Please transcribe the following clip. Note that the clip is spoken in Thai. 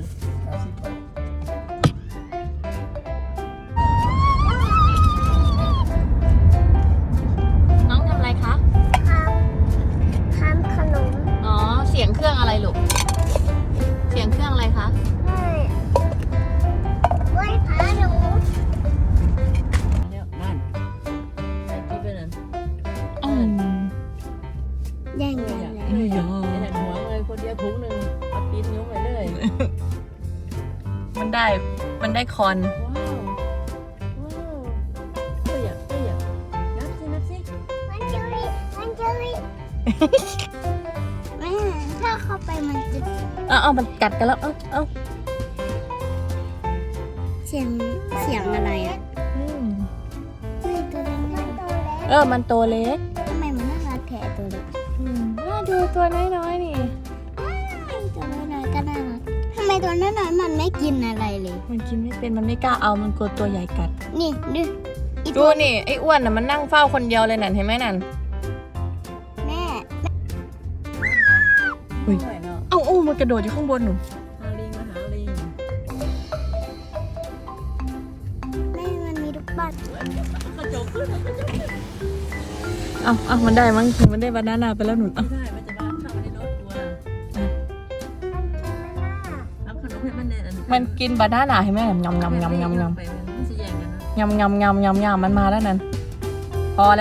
ห้น้องทำอะไรคะทำทำขนมอ๋อ เสียงเครื่องอะไรลูก เสียงเครื่องอะไรคะไหว้พระหนูนั่นใส่ที่ไปนั้นอืมแย่งกันเลย เอ้ยยอ มันได้คอน ว้าวว้าวเอ้ยอะเอ้ยอะนับสินับสิมันจะวิมันจะวิแม่ถ้าเข้าไปมันจะเอาเอามันกัดกันแล้วเอาเอาเสียงเสียงอะไรอะอืมไม่ตัวเล็กมันตัวเล็กเออมันตัวเล็กทำไมมันน่ารักแท้ตัวเล็กอืมอ่าดูตัวน้อยๆนี่ ตัวน้อยๆมันไม่กินอะไรเลย มันกินไม่เป็นมันไม่กล้าเอามันกลัวตัวใหญ่กัด นี่ดูอีดูตัวนี่ไอ้อ้วนน่ะมันนั่งเฝ้าคนเดียวเลยนั่นเห็นไหมนั่นแม่อุ๊ยสวยเนาะเอ้าเอ้ามันกระโดดอยู่ข้างบนหนูหาลิงมาหาลิงแม่มันมีลูกปัดกระจกขึ้นกระจกขึ้นเอาเอามันได้มั้งมันได้บานาน่าไปแล้วหนุนไม่เอาได้มันจะบ้าเข้าม เอาขนมให้มันแน่นอัมันกินบานาน่าเห็นไหมยำยำยำยำยำไปมันจะแย่งกันนะยำยำยำยำยำมันมาแล้วนั่นพอแล้ว